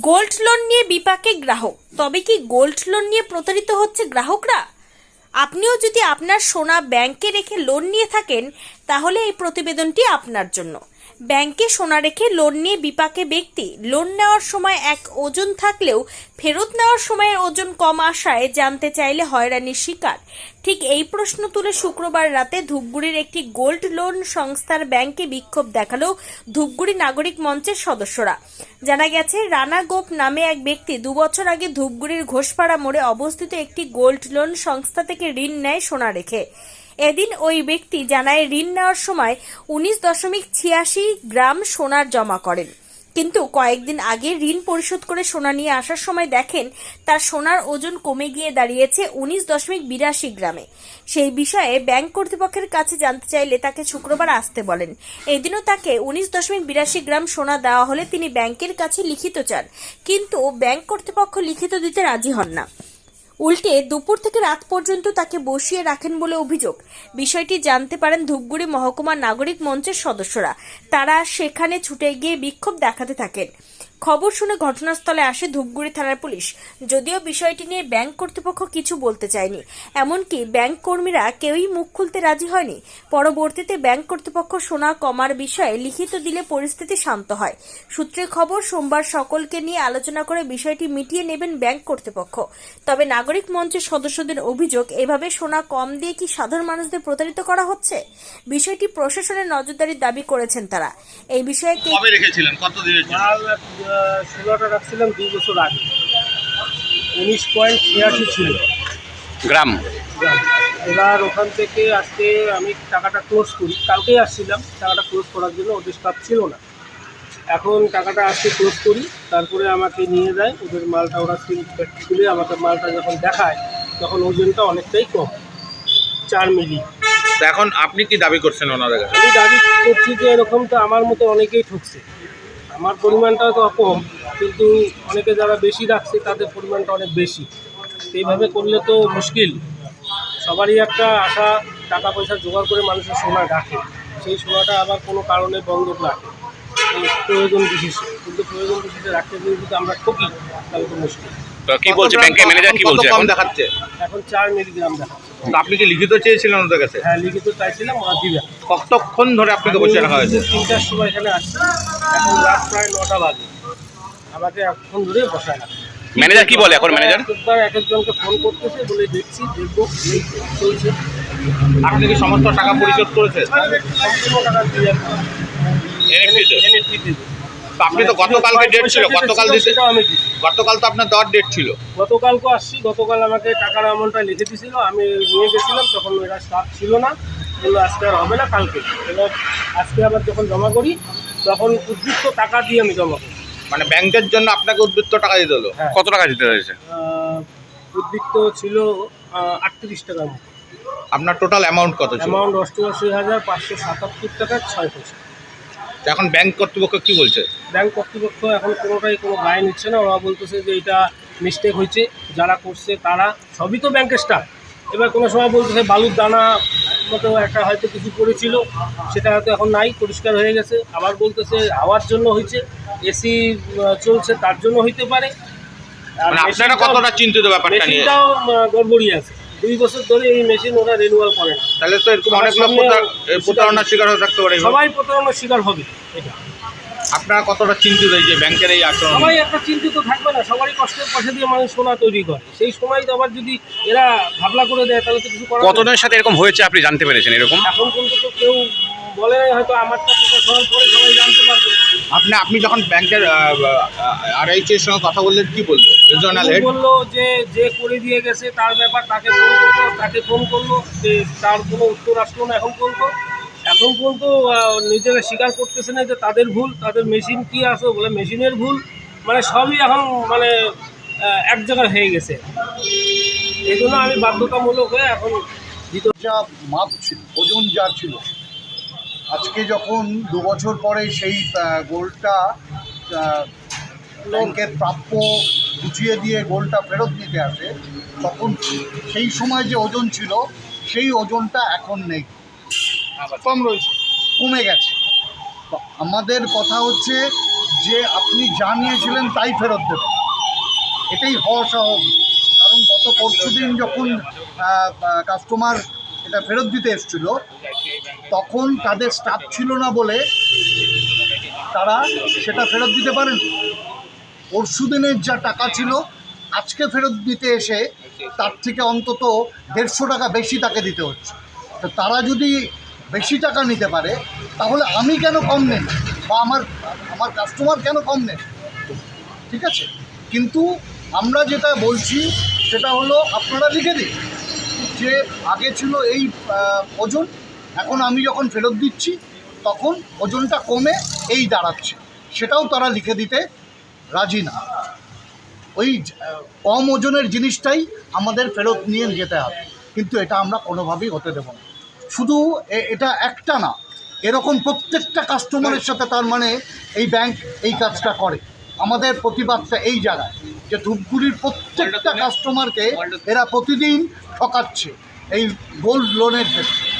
Gold loan নিয়ে বিপাকে গ্রাহক, তবে কি গোল্ড লোন নিয়ে প্রতারিত হচ্ছে গ্রাহকরা? আপনিও যদি আপনার সোনা ব্যাংকে রেখে লোন নিয়ে থাকেন, তাহলে এই প্রতিবেদনটি আপনার জন্য। ব্যাংকে সোনা রেখে লোন নিয়ে বিপাকে ব্যক্তি। লোন নেওয়ার সময় এক ওজন থাকলেও ফেরত নেওয়ার সময়ের ওজন কম আসায় জানতে চাইলে হয়রানির শিকার। ঠিক এই প্রশ্ন তুলে শুক্রবার রাতে ধূপগুড়ির একটি গোল্ড লোন সংস্থার ব্যাংকে বিক্ষোভ দেখাল ধূপগুড়ি নাগরিক মঞ্চের সদস্যরা। জানা গেছে, রানা গোপ নামে এক ব্যক্তি দুবছর আগে ধূপগুড়ির ঘোষপাড়া মোড়ে অবস্থিত একটি গোল্ড লোন সংস্থা থেকে ঋণ নেয় সোনা রেখে। এদিন ওই ব্যক্তি জানায় ঋণ নেওয়ার সময় উনিশ দশমিক ছিয়াশি গ্রাম সোনার জমা করেন। কিন্তু কয়েকদিন আগে ঋণ পরিশোধ করে সোনা নিয়ে আসার সময় দেখেন তার সোনার ওজন কমে গিয়ে দাঁড়িয়েছে উনিশ দশমিক বিরাশি গ্রামে। সেই বিষয়ে ব্যাংক কর্তৃপক্ষের কাছে জানতে চাইলে তাকে শুক্রবার আসতে বলেন। এদিনও তাকে উনিশ দশমিক বিরাশি গ্রাম সোনা দেওয়া হলে তিনি ব্যাংকের কাছে লিখিত চান, কিন্তু ব্যাংক কর্তৃপক্ষ লিখিত দিতে রাজি হন না। উল্টে দুপুর থেকে রাত পর্যন্ত তাকে বসিয়ে রাখেন বলে অভিযোগ। বিষয়টি জানতে পারেন ধূপগুড়ি মহকুমা নাগরিক মঞ্চের সদস্যরা। তারা সেখানে ছুটে গিয়ে বিক্ষোভ দেখাতে থাকেন। খবর শুনে ঘটনাস্থলে আসে ধূপগুড়ি থানার পুলিশ। যদিও বিষয়টি নিয়ে ব্যাংক কর্তৃপক্ষ কিছু বলতে চায়নি। এমনকি ব্যাংক কর্মীরা কেউই মুখ খুলতে রাজি হয়নি। পরবর্তীতে ব্যাংক কর্তৃপক্ষ সোনা কমার বিষয়ে লিখিত দিলে পরিস্থিতি শান্ত হয়। সূত্রে খবর, সোমবার সকলকে নিয়ে আলোচনা করে বিষয়টি মিটিয়ে নেবেন ব্যাংক কর্তৃপক্ষ। তবে নাগরিক মঞ্চের সদস্যদের অভিযোগ, এভাবে সোনা কম দিয়ে কি সাধারণ মানুষদের প্রতারিত করা হচ্ছে? বিষয়টি প্রশাসনের নজরদারির দাবি করেছেন তারা। এই বিষয়ে কে রেখেছিলেন? কত দিনের জন্য? মাল ষোলোটা রাখছিলাম দুই বছর আগে। উনিশ পয়েন্ট ছিয়াশি ছিল। গ্রাম। এবার ওখান থেকে আজকে আমি টাকাটা ক্লোজ করি। কালকেই আসছিলাম। টাকাটা ক্লোজ করার জন্য ওদের স্টাফ ছিল না। এখন টাকাটা আজকে ক্লোজ করি। তারপরে আমাকে নিয়ে যায়। ওদের মালটা ওরা খুলে আমাকে মালটা যখন দেখায় তখন ওজনটা অনেকটাই কম। চার মিলি। তো এখন আপনি কি দাবি করছেন ওনাদের আমি দাবি করছি যে এরকম তো আমার মতো অনেকেই ঠকছে। আমার পরিমাণটা তো কম, কিন্তু অনেকে যারা বেশি রাখছে তাদের পরিমাণটা অনেক বেশি। এইভাবে করলে তো মুশকিল। সবারই একটা আশা টাকা পয়সা জোগাড় করে মানুষের সোনা রাখে। সেই সোনাটা আবার কোনো কারণে বন্ধ রাখে। প্রয়োজন বিশেষে। কিন্তু প্রয়োজন বিশেষে রাখতে যদি আমরা ঠকি, তাহলে তো মুশকিল। তো কি বলছে? ব্যাংকের ম্যানেজার কি বলছে এখন? দেখাচ্ছে? এখন চার মিলিগ্রাম দেখা তো আপনি কি লিখিত চেয়েছিলেন ওদের কাছে? হ্যাঁ লিখিত চাইছিলাম ওরা দিবে। কতক্ষণ ধরে আপনাকে বসে রাখা হয়েছে? তিনটার সময় এখানে আসছি। এখন রাত প্রায় নটা বাজে। আমাকে এখন ধরে বসায় না ম্যানেজার কি বলে এখন ম্যানেজার একবার এক একজনকে ফোন করতেছে বলে দেখছি দেখব চলছে। আপনি কি সমস্ত টাকা পরিশোধ করেছেন? সম্পূর্ণ টাকা দিয়ে NFP তে? তো আপনি তো গতকালকে ডেট ছিল গতকাল দিতে আমি দিচ্ছি। গতকাল তো আপনার দেওয়ার ডেট ছিল। গতকালকে আসছি গতকাল আমাকে টাকার অ্যামাউন্টটা লিখে দিয়েছিল আমি নিয়ে গেছিলাম তখন এরা স্টাফ ছিল না বলল আজকে আর হবে না কালকে। এবার আজকে আবার যখন জমা করি তখন উদ্বৃত্ত টাকা দিয়ে আমি জমা করি। মানে ব্যাংকের জন্য আপনাকে উদ্বৃত্ত টাকা দিতে হলো? হ্যাঁ। কত টাকা দিতে হয়েছে? উদ্বৃত্ত ছিল আটত্রিশ টাকা আপনার টোটাল অ্যামাউন্ট কত ছিল? অ্যামাউন্ট অষ্টআশি হাজার পাঁচশো সাতাত্তর টাকা ছয় পয়সা। এখন ব্যাংক কর্তৃপক্ষ কি বলছে? ব্যাংক কর্তৃপক্ষ এখন কোনোটাই কোনো গায়ে নিচ্ছে না। ওরা বলতেছে যে এটা মিস্টেক হয়েছে। যারা করছে তারা সবই তো ব্যাংকের স্টাফ এবার কোনো সময় বলতেছে বালুর দানা মতো একটা হয়তো কিছু করেছিল সেটা হয়তো এখন নাই পরিষ্কার হয়ে গেছে। আবার বলতেছে হাওয়ার জন্য হয়েছে এসি চলছে তার জন্য হইতে পারে। আর মানে আপনারা কতটা চিন্তিত ব্যাপারটা নিয়ে? গড়বড়ি আছে। দুই বছর ধরে এই মেশিন ওরা রিনিউয়াল করে না। তাহলে তো এরকম অনেকগুলো অনেক লোক প্রতারণার শিকার হয়ে থাকতে পারে সবাই প্রতারণার শিকার হবে এটা। আপনারা কতটা চিন্তিত এই যে ব্যাংকের এই আচরণ সবাই একটা চিন্তিত থাকবে না সবারই কষ্টের পাশে দিয়ে মানুষ সোনা তৈরি করে। সেই সময় আবার যদি এরা ভাবলা করে দেয় তাহলে তো কিছু কতজনের সাথে এরকম হয়েছে আপনি জানতে পেরেছেন এরকম? এখন কিন্তু তো কেউ বলে হয়তো আমারটা পরে সবাই জানতে পারবে। আপনি আপনি যখন ব্যাংকের আর এইচ এর সঙ্গে কথা বললেন কি বলল? রিজনাল হেড বলল যে যে করে দিয়ে গেছে তার ব্যাপার তাকে ফোন করল তাকে ফোন করল যে তার কোনো উত্তর আসলো না এখন পর্যন্ত এখন পর্যন্ত নিজেরা স্বীকার করতেছে না যে তাদের ভুল তাদের মেশিন কি আছে বলে মেশিনের ভুল মানে সবই এখন মানে এক জায়গায় হয়ে গেছে। এই জন্য আমি বাধ্যতামূলক হয়ে এখন যা মাপ ছিল ওজন যা ছিল আজকে যখন দু বছর পরে সেই গোলটা ব্যাংকের প্রাপ্য গুছিয়ে দিয়ে গোলটা ফেরত নিতে আসে তখন সেই সময় যে ওজন ছিল সেই ওজনটা এখন নেই। কম রয়েছে। কমে গেছে। তো আমাদের কথা হচ্ছে যে আপনি যা নিয়েছিলেন তাই ফেরত দেবেন। এটাই হওয়া স্বাভাবিক। কারণ গত পরশু দিন যখন কাস্টমার এটা ফেরত দিতে এসেছিল তখন তাদের স্টাফ ছিল না বলে তারা সেটা ফেরত দিতে পারেন। পরশু দিনের যা টাকা ছিল, আজকে ফেরত দিতে এসে তার থেকে অন্তত দেড়শো টাকা বেশি তাকে দিতে হচ্ছে। তো তারা যদি বেশি টাকা নিতে পারে, তাহলে আমি কেন কম নেন বা আমার আমার কাস্টমার কেন কম নেন ঠিক আছে? কিন্তু আমরা যেটা বলছি, সেটা হলো আপনারা লিখে দিন যে আগে ছিল এই ওজন এখন আমি যখন ফেরত দিচ্ছি, তখন ওজনটা কমে এই দাঁড়াচ্ছে। সেটাও তারা লিখে দিতে রাজি না। ওই কম ওজনের জিনিসটাই আমাদের ফেরত নিয়ে যেতে হবে। কিন্তু এটা আমরা কোনোভাবেই হতে দেবো না। শুধু এটা একটা না, এরকম প্রত্যেকটা কাস্টমারের সাথে তার মানে এই ব্যাংক এই কাজটা করে। আমাদের প্রতিবাদটা এই জায়গায় যে ধূপগুড়ির প্রত্যেকটা কাস্টমারকে এরা প্রতিদিন ঠকাচ্ছে এই গোল্ড লোনের ক্ষেত্রে।